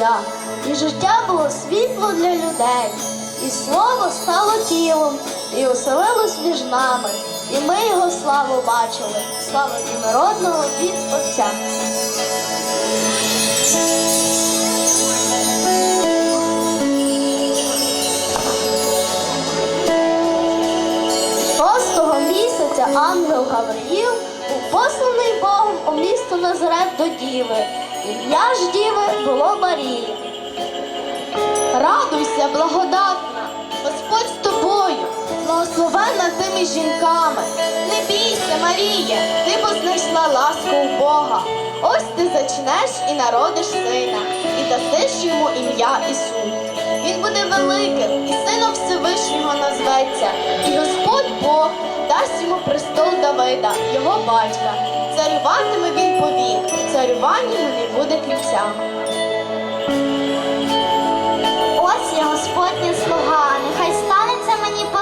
життя, і життя було світло для людей, і слово стало тілом, і оселилось між нами, і ми його славу бачили, славу єдинородного від Отця. Шостого місяця ангел Гавриїл був посланий Богом у місто Назарет до Діви. Ім'я ж Діви було Марії. Радуйся, благодатна, Господь з тобою, благословенна тими жінками. Не бійся, Марія, ти познайшла ласку у Бога. Ось ти зачнеш і народиш сина, і дасиш йому ім'я Ісус. Він буде великим і сином Всевишнього назветься, і Господь Бог дасть йому престол Давида, його батька. Царюватиме царюванню не буде кінця. Ось я Господня слуга, нехай станеться мені по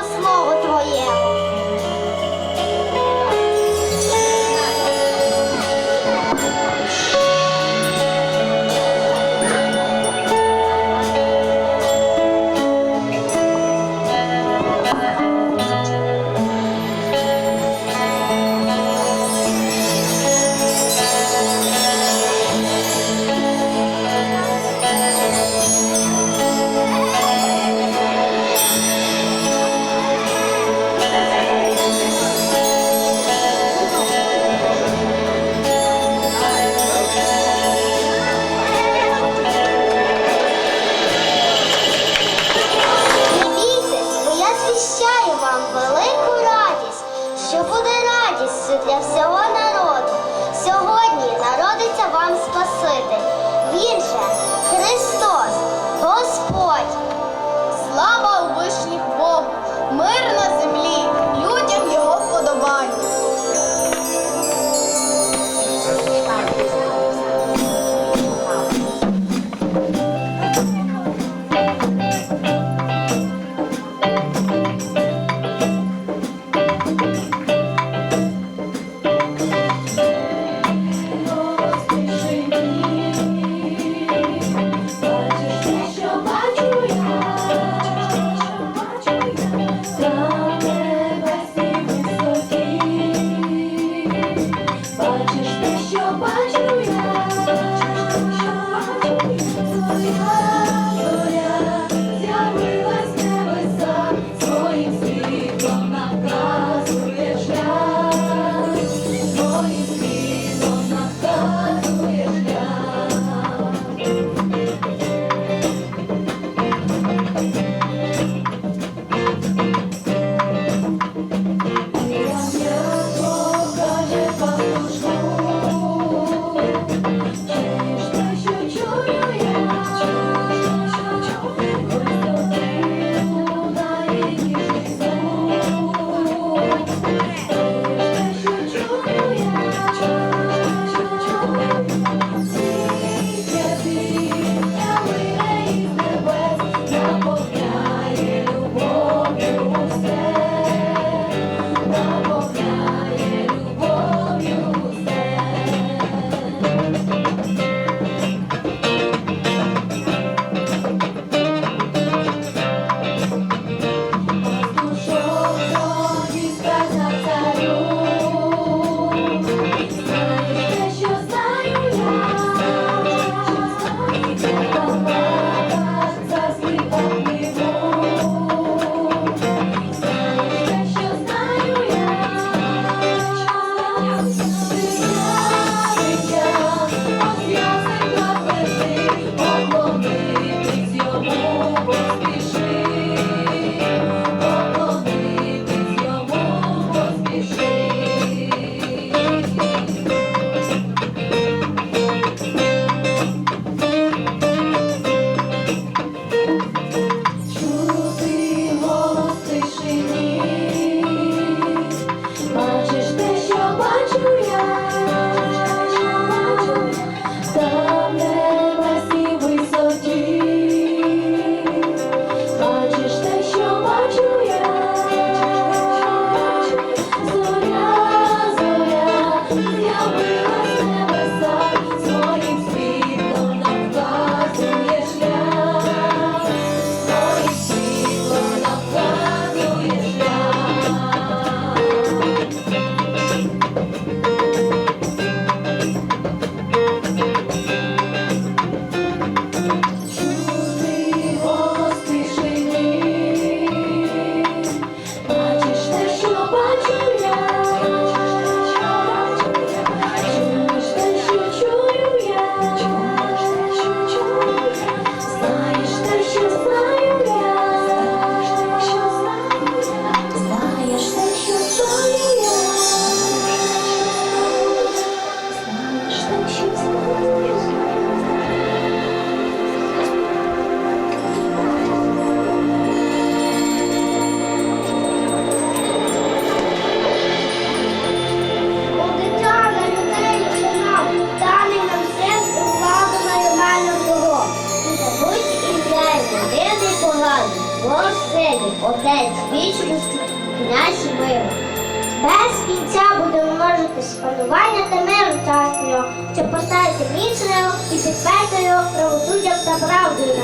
скасування та миру часного, щоб поставити вічною і підтвердою правосуддям та правдою.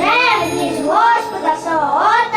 Ревність Господа свого.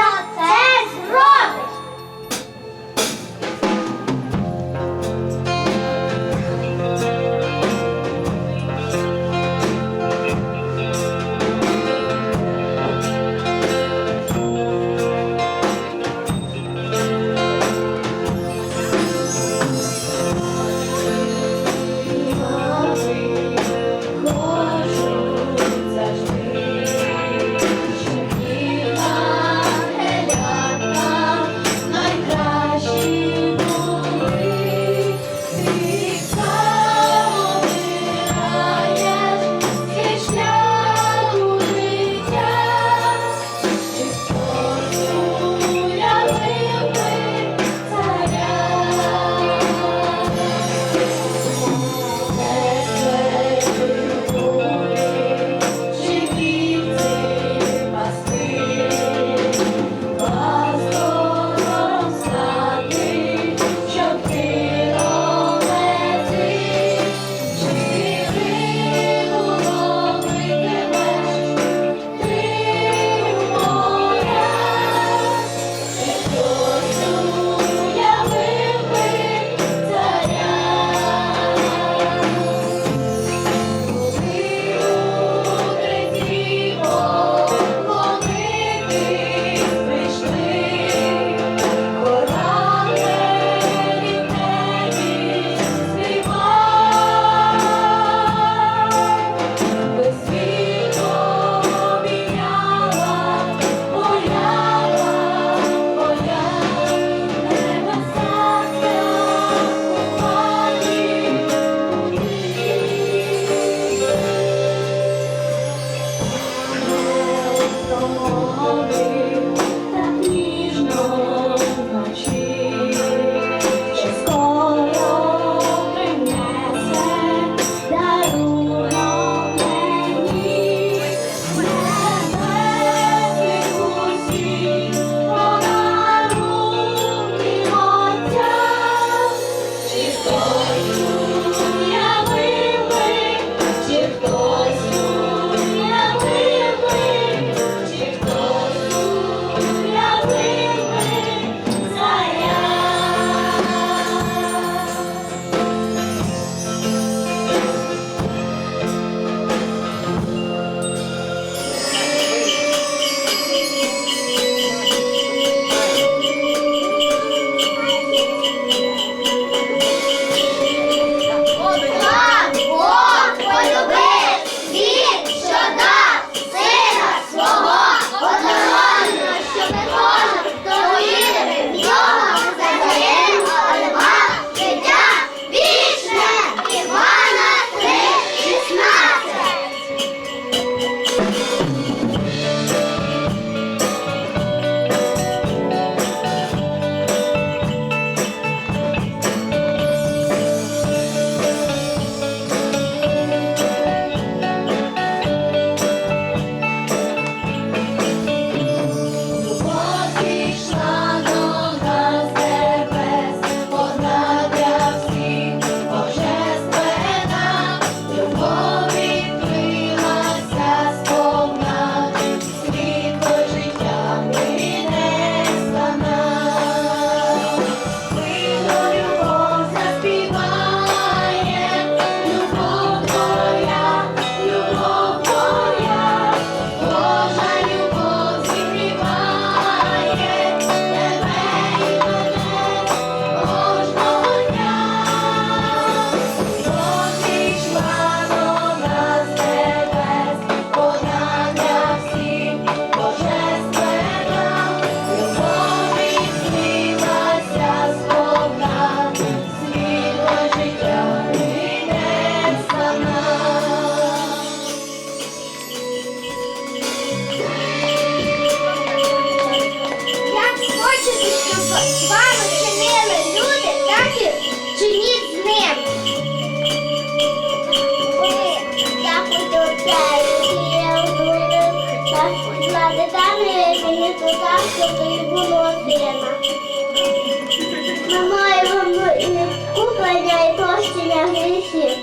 Ради мені туди, щоб і було сина. Ми маємо і куплення і прощення гріхів.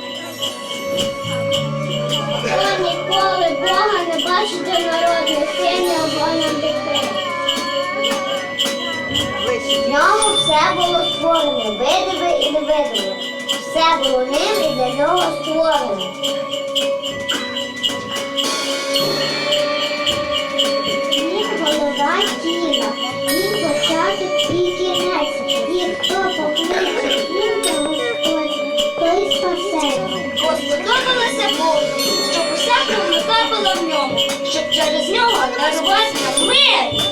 Хто ніколи Бога не бачить до народних синів або на дітей. В ньому все було створене, видиме і невидиме. Все було ним і для нього створено. Голова тіла, початок і кінець, і хто покличе ім'я Господнє, той спасеться. Сподобалося Богу, щоб уся повнота була в ньому, щоб через нього дарувати нам мир.